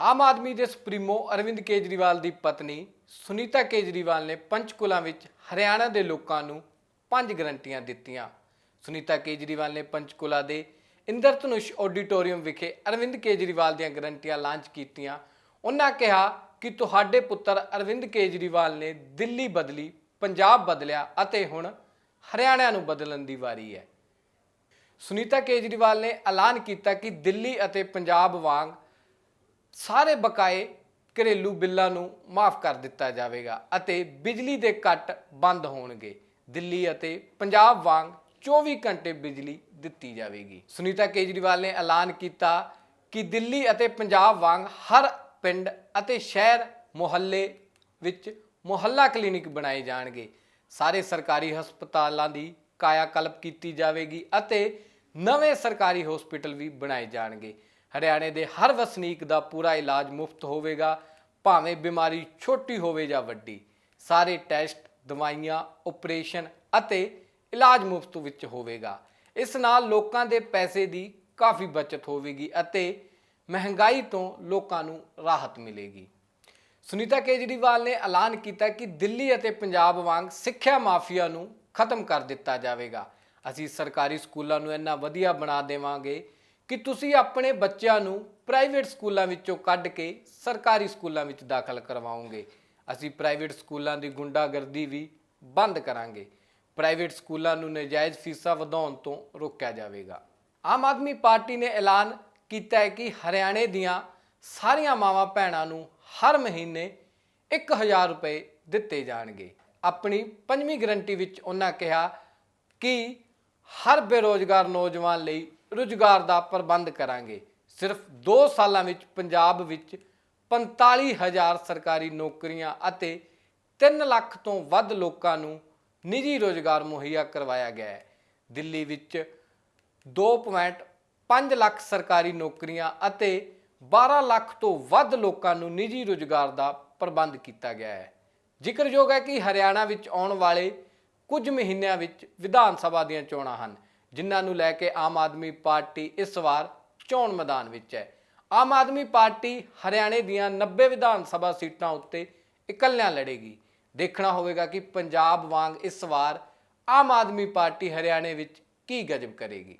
ਆਮ ਆਦਮੀ ਦੇ ਸੁਪਰੀਮੋ ਅਰਵਿੰਦ ਕੇਜਰੀਵਾਲ ਦੀ ਪਤਨੀ ਸੁਨੀਤਾ ਕੇਜਰੀਵਾਲ ਨੇ ਪੰਚਕੁਲਾ ਵਿੱਚ ਹਰਿਆਣਾ ਦੇ ਲੋਕਾਂ ਨੂੰ ਪੰਜ ਗਰੰਟੀਆਂ ਦਿੱਤੀਆਂ। ਸੁਨੀਤਾ ਕੇਜਰੀਵਾਲ ਨੇ ਪੰਚਕੁਲਾ ਦੇ ਇੰਦਰਧਨੁਸ਼ ਆਡੀਟੋਰੀਅਮ ਵਿਖੇ ਅਰਵਿੰਦ ਕੇਜਰੀਵਾਲ ਦੀਆਂ ਗਰੰਟੀਆਂ ਲਾਂਚ ਕੀਤੀਆਂ। ਉਹਨਾਂ ਕਿਹਾ ਕਿ ਤੁਹਾਡੇ ਪੁੱਤਰ ਅਰਵਿੰਦ ਕੇਜਰੀਵਾਲ ਨੇ ਦਿੱਲੀ ਬਦਲੀ, ਪੰਜਾਬ ਬਦਲਿਆ ਅਤੇ ਹੁਣ ਹਰਿਆਣਾ ਨੂੰ ਬਦਲਣ ਦੀ ਵਾਰੀ ਹੈ। ਸੁਨੀਤਾ ਕੇਜਰੀਵਾਲ ਨੇ ਐਲਾਨ ਕੀਤਾ ਕਿ ਦਿੱਲੀ ਅਤੇ ਪੰਜਾਬ ਵਾਂਗ ਸਾਰੇ ਬਕਾਏ ਘਰੇਲੂ ਬਿੱਲਾਂ ਨੂੰ ਮਾਫ ਕਰ ਦਿੱਤਾ ਜਾਵੇਗਾ ਅਤੇ ਬਿਜਲੀ ਦੇ ਕੱਟ ਬੰਦ ਹੋਣਗੇ। ਦਿੱਲੀ ਅਤੇ ਪੰਜਾਬ ਵਾਂਗ 24 ਘੰਟੇ ਬਿਜਲੀ ਦਿੱਤੀ ਜਾਵੇਗੀ। ਸੁਨੀਤਾ ਕੇਜਰੀਵਾਲ ਨੇ ਐਲਾਨ ਕੀਤਾ ਕਿ ਦਿੱਲੀ ਅਤੇ ਪੰਜਾਬ ਵਾਂਗ ਹਰ ਪਿੰਡ ਅਤੇ ਸ਼ਹਿਰ ਮੁਹੱਲੇ ਵਿੱਚ ਮੁਹੱਲਾ ਕਲੀਨਿਕ ਬਣਾਏ ਜਾਣਗੇ। ਸਾਰੇ ਸਰਕਾਰੀ ਹਸਪਤਾਲਾਂ ਦੀ ਕਾਇਆ ਕਲਪ ਕੀਤੀ ਜਾਵੇਗੀ ਅਤੇ ਨਵੇਂ ਸਰਕਾਰੀ ਹਸਪਤਾਲ ਵੀ ਬਣਾਏ ਜਾਣਗੇ। ਹਰਿਆਣੇ ਦੇ ਹਰ ਵਸਨੀਕ ਦਾ ਪੂਰਾ ਇਲਾਜ ਮੁਫਤ ਹੋਵੇਗਾ, ਭਾਵੇਂ ਬਿਮਾਰੀ ਛੋਟੀ ਹੋਵੇ ਜਾਂ ਵੱਡੀ। ਸਾਰੇ ਟੈਸਟ, ਦਵਾਈਆਂ ਆਪਰੇਸ਼ਨ ਅਤੇ ਇਲਾਜ ਮੁਫਤ ਵਿੱਚ ਹੋਵੇਗਾ। ਇਸ ਨਾਲ ਲੋਕਾਂ ਦੇ ਪੈਸੇ ਦੀ ਕਾਫੀ ਬਚਤ ਹੋਵੇਗੀ ਅਤੇ ਮਹਿੰਗਾਈ ਤੋਂ ਲੋਕਾਂ ਨੂੰ ਰਾਹਤ ਮਿਲੇਗੀ। ਸੁਨੀਤਾ ਕੇਜਰੀਵਾਲ ਨੇ ਐਲਾਨ ਕੀਤਾ ਕਿ ਦਿੱਲੀ ਅਤੇ ਪੰਜਾਬ ਵਾਂਗ ਸਿੱਖਿਆ ਮਾਫੀਆ ਨੂੰ ਖਤਮ ਕਰ ਦਿੱਤਾ ਜਾਵੇਗਾ। ਅਸੀਂ ਸਰਕਾਰੀ ਸਕੂਲਾਂ ਨੂੰ ਇੰਨਾ ਵਧੀਆ ਬਣਾ ਦੇਵਾਂਗੇ ਕਿ ਤੁਸੀਂ ਆਪਣੇ ਬੱਚਿਆਂ ਨੂੰ ਪ੍ਰਾਈਵੇਟ ਸਕੂਲਾਂ ਵਿੱਚੋਂ ਕੱਢ ਕੇ ਸਰਕਾਰੀ ਸਕੂਲਾਂ ਵਿੱਚ ਦਾਖਲ ਕਰਵਾਓਗੇ। ਅਸੀਂ ਪ੍ਰਾਈਵੇਟ ਸਕੂਲਾਂ ਦੀ ਗੁੰਡਾਗਰਦੀ ਵੀ ਬੰਦ ਕਰਾਂਗੇ। ਪ੍ਰਾਈਵੇਟ ਸਕੂਲਾਂ ਨੂੰ ਨਜਾਇਜ਼ ਫੀਸਾਂ ਵਧਾਉਣ ਤੋਂ ਰੋਕਿਆ ਜਾਵੇਗਾ। ਆਮ ਆਦਮੀ ਪਾਰਟੀ ਨੇ ਐਲਾਨ ਕੀਤਾ ਹੈ ਕਿ ਹਰਿਆਣੇ ਦੀਆਂ ਸਾਰੀਆਂ ਮਾਵਾਂ ਭੈਣਾਂ ਨੂੰ ਹਰ ਮਹੀਨੇ 1000 ਰੁਪਏ ਦਿੱਤੇ ਜਾਣਗੇ। ਆਪਣੀ ਪੰਜਵੀਂ ਗਰੰਟੀ ਵਿੱਚ ਉਹਨਾਂ ਕਿਹਾ ਕਿ ਹਰ ਬੇਰੋਜ਼ਗਾਰ ਨੌਜਵਾਨ ਲਈ ਰੁਜ਼ਗਾਰ ਦਾ ਪ੍ਰਬੰਧ ਕਰਾਂਗੇ। ਸਿਰਫ 2 ਸਾਲਾਂ ਵਿੱਚ ਪੰਜਾਬ ਵਿੱਚ 45000 ਸਰਕਾਰੀ ਨੌਕਰੀਆਂ ਅਤੇ 3 ਲੱਖ ਤੋਂ ਵੱਧ ਲੋਕਾਂ ਨੂੰ ਨਿੱਜੀ ਰੋਜ਼ਗਾਰ ਮੁਹੱਈਆ ਕਰਵਾਇਆ ਗਿਆ ਹੈ। ਦਿੱਲੀ ਵਿੱਚ 2.5 ਲੱਖ ਸਰਕਾਰੀ ਨੌਕਰੀਆਂ ਅਤੇ 12 ਲੱਖ ਤੋਂ ਵੱਧ ਲੋਕਾਂ ਨੂੰ ਨਿੱਜੀ ਰੋਜ਼ਗਾਰ ਦਾ ਪ੍ਰਬੰਧ ਕੀਤਾ ਗਿਆ ਹੈ। ਜ਼ਿਕਰਯੋਗ ਹੈ ਕਿ ਹਰਿਆਣਾ ਵਿੱਚ ਆਉਣ ਵਾਲੇ ਕੁਝ ਮਹੀਨਿਆਂ ਵਿੱਚ ਵਿਧਾਨ ਸਭਾ ਦੀਆਂ ਚੋਣਾਂ ਹਨ। ਜਿਨ੍ਹਾਂ ਨੂੰ ਲੈ ਕੇ ਆਮ ਆਦਮੀ ਪਾਰਟੀ ਇਸ ਵਾਰ ਚੋਣ ਮੈਦਾਨ ਵਿੱਚ ਹੈ। ਆਮ ਆਦਮੀ ਪਾਰਟੀ ਹਰਿਆਣੇ ਦੀਆਂ 90 ਵਿਧਾਨ ਸਭਾ ਸੀਟਾਂ ਉੱਤੇ ਇਕੱਲਿਆਂ ਲੜੇਗੀ। ਦੇਖਣਾ ਹੋਵੇਗਾ ਕਿ ਪੰਜਾਬ ਵਾਂਗ ਇਸ ਵਾਰ ਆਮ ਆਦਮੀ ਪਾਰਟੀ ਹਰਿਆਣੇ ਵਿੱਚ ਕੀ ਗਜਬ ਕਰੇਗੀ।